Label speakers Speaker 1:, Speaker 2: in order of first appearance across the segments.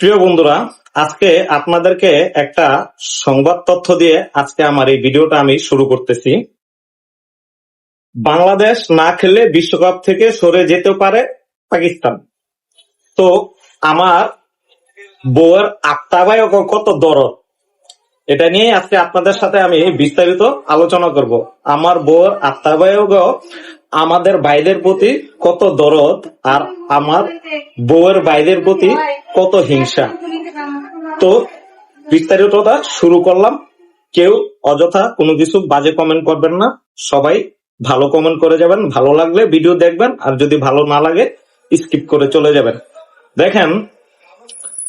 Speaker 1: প্রিয় বন্ধুরা, আজকে আপনাদেরকে একটা সংবাদ তথ্য দিয়ে আজকে আমার এই ভিডিওটা আমি শুরু করতেছি। বাংলাদেশ না খেলে বিশ্বকাপ থেকে সরে যেতে পারে পাকিস্তান। তো আমার বউয়ের আত্মাবায়ক কত দরদ। এটা নিয়ে আজকে আপনাদের সাথে আমি বিস্তারিত আলোচনা করব। আমার বউয়ের আত্মাবায়ক আমাদের ভাইদের প্রতি কত দরদ আর আমার বউয়ের ভাইদের প্রতি কত হিংসা। তো বিস্তারিতটা শুরু করলাম। কেউ অযথা কোনো কিছু বাজে কমেন্ট করবেন না। সবাই ভালো কমেন্ট করে যাবেন। ভালো লাগলে ভিডিও দেখবেন। আর যদি ভালো না লাগে স্কিপ করে চলে যাবেন। দেখেন,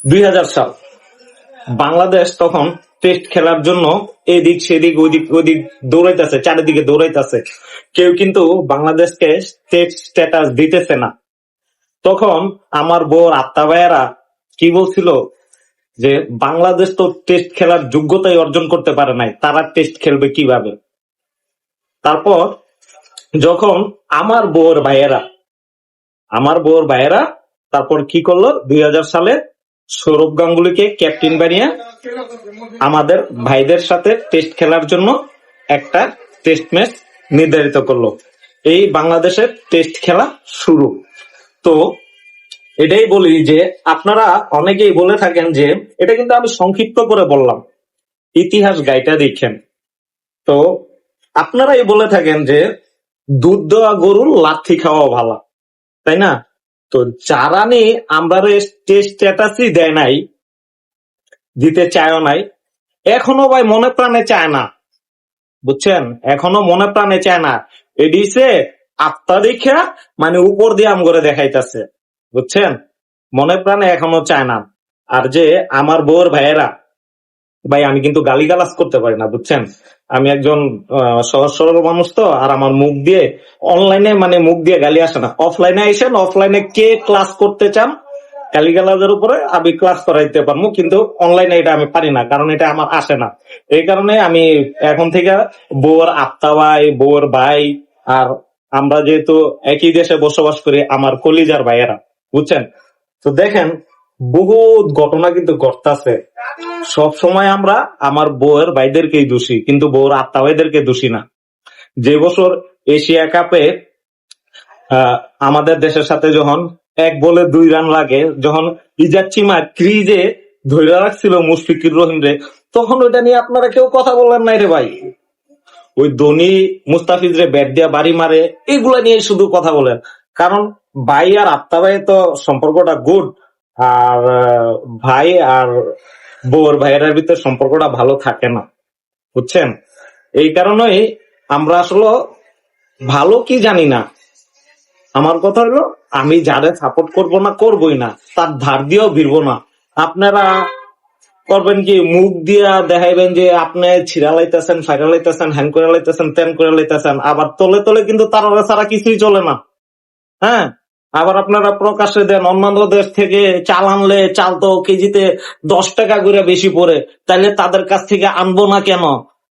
Speaker 1: দুই হাজার সাল। বাংলাদেশ তখন টেস্ট খেলার জন্য এদিক সেদিক, ওদিক ওদিক দৌড়াইতেছে, চারিদিকে দৌড়াইতেছে। কেউ কিন্তু বাংলাদেশকে টেস্ট স্ট্যাটাস দিতেছে না। তখন আমার বউর আত্মা ভাইয়েরা কি বলছিল? যে বাংলাদেশ তো টেস্ট খেলার যোগ্যতাই অর্জন করতে পারে নাই, তারা টেস্ট খেলবে কীভাবে? তারপর যখন আমার বউর ভাইয়েরা, আমার বউর ভাইয়েরা তারপর কি করল? দুই হাজার সালে সৌরভ গাঙ্গুলিকে ক্যাপ্টেন বানিয়ে আমাদের ভাইদের সাথে টেস্ট খেলার জন্য একটা টেস্ট ম্যাচ নির্ধারিত করল। এই বাংলাদেশের টেস্ট খেলা শুরু। তো এটাই বলি যে, আপনারা অনেকেই বলে থাকেন যে, এটা কিন্তু আমি সংক্ষিপ্ত করে বললাম। ইতিহাস গাইটা দেখেন। তো আপনারাই বলে থাকেন যে, দুধ দেওয়া গরুর লাথি খাওয়া ভালো। তাই না? তো যারা নিয়ে আমরা স্ট্যাটাসই দেয় নাই, দিতে চায়ও নাই, এখনও ভাই মনে প্রাণে চায় না। বুঝছেন? এখনও মনে প্রাণে চায় না। এডিসে আত্মা দেখা মানে উপর দিয়ে আম করে দেখাইতেছে। বুঝছেন? মনে প্রাণে এখনও চায় না। আর যে আমার বউর ভাইয়েরা, ভাই আমি কিন্তু গালিগালাজ করতে পারি না, বুঝছেন? আমি একজন সহজ সরল মানুষ তো, আর আমার মুখ দিয়ে অনলাইনে মানে মুখ দিয়ে গালি আসে না। অফলাইনে আইসেন অফলাইনে কে ক্লাস করতে চান, গালিগালাজের উপরে আমি ক্লাস করাইতে পারব, কিন্তু অনলাইনে এটা আমি পারি না, কারণ এটা আমার আসে না। এই কারণে আমি এখন থেকে বউর আত্মা ভাই বউর ভাই, আর আমরা যেহেতু একই দেশে বসবাস করি, আমার কলিজার ভাইয়েরা, বুঝছেন? তো দেখেন বহুত ঘটনা কিন্তু ঘটতেছে। সব সময় আমরা আমার বউয়ের ভাইদেরকেই দোষী, কিন্তু বউর আত্মা ভাইদেরকে দোষী না। যে বছর এশিয়া কাপে আমাদের দেশের সাথে যখন এক বলে দুই রান লাগে, যখন ইজাজ চিমা ক্রিজে ধরে রাখছিল মুশফিকুর রহিম রে, তখন ওইটা নিয়ে আপনারা কেউ কথা বললেন নাই রে ভাই। ওই ধোনি, মুস্তাফিজ রে ব্যাট দিয়া বাড়ি মারে, এগুলা নিয়ে শুধু কথা বলেন। কারণ ভাই আর আত্মা ভাই তো সম্পর্কটা গুড আর ভাই আর বউর ভাইয়ের ভিতরে সম্পর্কটা ভালো থাকে না। বুঝছেন? এই কারণেই আমরা আসলে ভালো কি জানি না। আমার কথা হলো, আমি যারে সাপোর্ট করব না, করবই না। তার ধার দিয়েও ভিড়বো না। আপনারা করবেন কি, মুখ দিয়া দেখাইবেন যে আপনি ছিড়া লাইতেছেন, ফাইরা লাইতেছেন হ্যান করে লাইতেছেন, তেন করে লাইতেছেন। আবার তলে তলে কিন্তু তার ছাড়া কিছুই চলে না। হ্যাঁ? আবার আপনারা প্রকাশ্যে দেন, অন্যান্য দেশ থেকে চাল আনলে চাল তো কেজিতে দশ টাকা করে বেশি পরে তাইলে তাদের কাছ থেকে আনব না কেন?